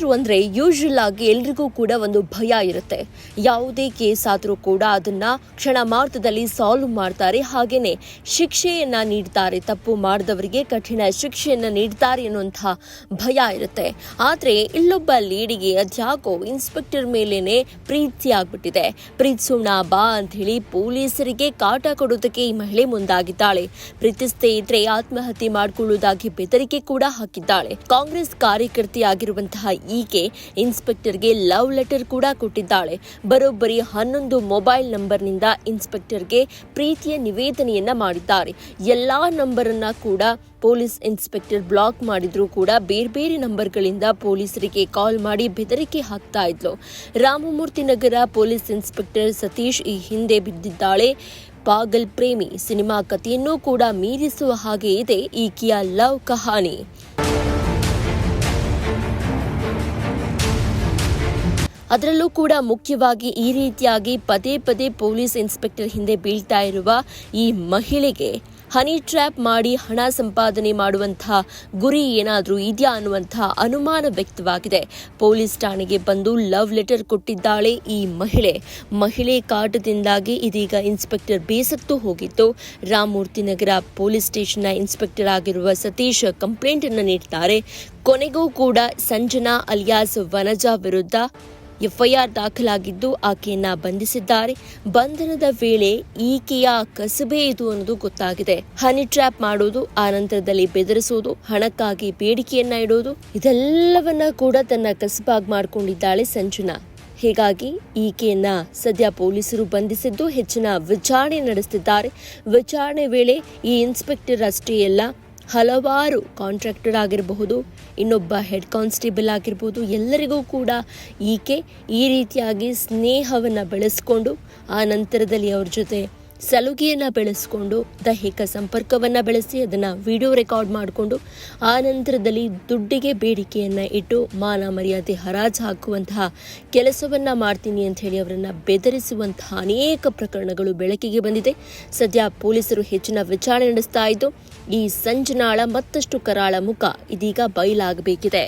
ಪೊಲೀಸರು ಅಂದ್ರೆ ಯೂಶುವಲ್ ಆಗಿ ಎಲ್ರಿಗೂ ಕೂಡ ಒಂದು ಭಯ ಇರುತ್ತೆ. ಯಾವುದೇ ಕೇಸ್ ಆದರೂ ಕೂಡ ಅದನ್ನ ಕ್ಷಣ ಮಾರ್ಗದಲ್ಲಿ ಸಾಲ್ವ್ ಮಾಡ್ತಾರೆ. ಹಾಗೇನೆ ಶಿಕ್ಷೆಯನ್ನ ನೀಡ್ತಾರೆ. ತಪ್ಪು ಮಾಡಿದವರಿಗೆ ಕಠಿಣ ಶಿಕ್ಷೆಯನ್ನ ನೀಡ್ತಾರೆ ಅನ್ನುವಂತಹ ಭಯ ಇರುತ್ತೆ. ಆದ್ರೆ ಇಲ್ಲೊಬ್ಬ ಲೇಡಿಗೆ ಅದ್ಯಾಕೋ ಇನ್ಸ್ಪೆಕ್ಟರ್ ಮೇಲೇನೆ ಪ್ರೀತಿ ಆಗ್ಬಿಟ್ಟಿದೆ. ಪ್ರೀತಿಸೋಣ ಬಾ ಅಂತ ಹೇಳಿ ಪೊಲೀಸರಿಗೆ ಕಾಟ ಕೊಡೋದಕ್ಕೆ ಈ ಮಹಿಳೆ ಮುಂದಾಗಿದ್ದಾಳೆ. ಪ್ರೀತಿಸದೇ ಇದ್ರೆ ಆತ್ಮಹತ್ಯೆ ಮಾಡಿಕೊಳ್ಳುವುದಾಗಿ ಬೆದರಿಕೆ ಕೂಡ ಹಾಕಿದ್ದಾಳೆ. ಕಾಂಗ್ರೆಸ್ ಕಾರ್ಯಕರ್ತೆಯಾಗಿರುವಂತಹ ಈಕೆ ಇನ್ಸ್ಪೆಕ್ಟರ್ಗೆ ಲವ್ ಲೆಟರ್ ಕೂಡ ಕೊಟ್ಟಿದ್ದಾಳೆ. ಬರೋಬ್ಬರಿ ಹನ್ನೊಂದು ಮೊಬೈಲ್ ನಂಬರ್ನಿಂದ ಇನ್ಸ್ಪೆಕ್ಟರ್ಗೆ ಪ್ರೀತಿಯ ನಿವೇದನೆಯನ್ನ ಮಾಡಿದ್ದಾರೆ. ಎಲ್ಲಾ ನಂಬರನ್ನ ಕೂಡ ಪೊಲೀಸ್ ಇನ್ಸ್ಪೆಕ್ಟರ್ ಬ್ಲಾಕ್ ಮಾಡಿದ್ರು ಕೂಡ ಬೇರೆ ಬೇರೆ ನಂಬರ್ಗಳಿಂದ ಪೊಲೀಸರಿಗೆ ಕಾಲ್ ಮಾಡಿ ಬೆದರಿಕೆ ಹಾಕ್ತಾ ಇದ್ಲು. ರಾಮಮೂರ್ತಿ ನಗರ ಪೊಲೀಸ್ ಇನ್ಸ್ಪೆಕ್ಟರ್ ಸತೀಶ್ ಈ ಹಿಂದೆ ಬಿದ್ದಿದ್ದಾಳೆ. ಪಾಗಲ್ ಪ್ರೇಮಿ ಸಿನಿಮಾ ಕಥೆಯನ್ನೂ ಕೂಡ ಮೀರಿಸುವ ಹಾಗೆ ಇದೆ ಈಕೆಯ ಲವ್ ಕಹಾನಿ ಅದರಲ್ಲೂ ಕೂಡ ಮುಖ್ಯವಾಗಿ ಈ ರೀತಿಯಾಗಿ ಪದೇ ಪದೇ ಪೊಲೀಸ್ ಇನ್ಸ್ಪೆಕ್ಟರ್ ಹಿಂದೆ ಬೀಳ್ತಾ ಇರುವ ಈ ಮಹಿಳೆಗೆ ಹನಿ ಟ್ರ್ಯಾಪ್ ಮಾಡಿ ಹಣ ಸಂಪಾದನೆ ಮಾಡುವಂತಹ ಗುರಿ ಏನಾದರೂ ಇದೆಯಾ ಅನ್ನುವಂತಹ ಅನುಮಾನ ವ್ಯಕ್ತವಾಗಿದೆ. ಪೊಲೀಸ್ ಠಾಣೆಗೆ ಬಂದು ಲವ್ ಲೆಟರ್ ಕೊಟ್ಟಿದ್ದಾಳೆ ಈ ಮಹಿಳೆ. ಮಹಿಳೆ ಕಾಟದಿಂದಾಗಿ ಇದೀಗ ಇನ್ಸ್ಪೆಕ್ಟರ್ ಬೇಸತ್ತು ಹೋಗಿತ್ತು ರಾಮಮೂರ್ತಿ ನಗರ ಪೊಲೀಸ್ ಸ್ಟೇಷನ್ನ ಇನ್ಸ್ಪೆಕ್ಟರ್ ಆಗಿರುವ ಸತೀಶ್ ಕಂಪ್ಲೇಂಟ್ ಅನ್ನು ನೀಡಿದ್ದಾರೆ ಕೊನೆಗೂ ಕೂಡ ಸಂಜನಾ ಅಲಿಯಾಸ್ ವನಜಾ ವಿರುದ್ಧ ಎಫ್ಐಆರ್ ದಾಖಲಾಗಿದ್ದು ಆಕೆಯನ್ನ ಬಂಧಿಸಿದ್ದಾರೆ. ಬಂಧನದ ವೇಳೆ ಈಕೆಯ ಕಸಬೆ ಇದು ಅನ್ನೋದು ಗೊತ್ತಾಗಿದೆ. ಹನಿ ಟ್ರ್ಯಾಪ್ ಮಾಡೋದು ಆ ನಂತರದಲ್ಲಿ ಬೆದರಿಸೋದು, ಹಣಕ್ಕಾಗಿ ಬೇಡಿಕೆಯನ್ನ ಇಡೋದು, ಇದೆಲ್ಲವನ್ನ ಕೂಡ ತನ್ನ ಕಸಬಾಗಿ ಮಾಡಿಕೊಂಡಿದ್ದಾಳೆ ಸಂಜನಾ. ಹೀಗಾಗಿ ಈಕೆಯನ್ನ ಸದ್ಯ ಪೊಲೀಸರು ಬಂಧಿಸಿದ್ದು ಹೆಚ್ಚಿನ ವಿಚಾರಣೆ ನಡೆಸುತ್ತಿದ್ದಾರೆ ವಿಚಾರಣೆ ವೇಳೆ ಈ ಇನ್ಸ್ಪೆಕ್ಟರ್ ಅಷ್ಟೇ ಅಲ್ಲ ಹಲವಾರು ಕಾಂಟ್ರಾಕ್ಟರ್ ಆಗಿರಬಹುದು, ಇನ್ನೊಬ್ಬ ಹೆಡ್ ಕಾನ್ಸ್ಟೇಬಲ್ ಆಗಿರ್ಬೋದು ಎಲ್ಲರಿಗೂ ಕೂಡ ಈಕೆ ಈ ರೀತಿಯಾಗಿ ಸ್ನೇಹವನ್ನು ಬೆಳೆಸ್ಕೊಂಡು ಆ ನಂತರದಲ್ಲಿ ಅವ್ರ ಜೊತೆ ಸಲುಗೆಯನ್ನು ಬೆಳೆಸ್ಕೊಂಡು ದೈಹಿಕ ಸಂಪರ್ಕವನ್ನು ಬೆಳೆಸಿ ಅದನ್ನು ವಿಡಿಯೋ ರೆಕಾರ್ಡ್ ಮಾಡಿಕೊಂಡು ಆ ನಂತರದಲ್ಲಿ ದುಡ್ಡಿಗೆ ಬೇಡಿಕೆಯನ್ನು ಇಟ್ಟು ಮಾನ ಮರ್ಯಾದೆ ಹರಾಜು ಹಾಕುವಂತಹ ಕೆಲಸವನ್ನು ಮಾಡ್ತೀನಿ ಅಂತ ಹೇಳಿ ಅವರನ್ನು ಬೆದರಿಸುವಂತಹ ಅನೇಕ ಪ್ರಕರಣಗಳು ಬೆಳಕಿಗೆ ಬಂದಿದೆ. ಸದ್ಯ ಪೊಲೀಸರು ಹೆಚ್ಚಿನ ವಿಚಾರಣೆ ನಡೆಸ್ತಾ ಇದ್ದು ಈ ಸಂಜನಾಳ ಮತ್ತಷ್ಟು ಕರಾಳ ಮುಖ ಇದೀಗ ಬಯಲಾಗಬೇಕಿದೆ.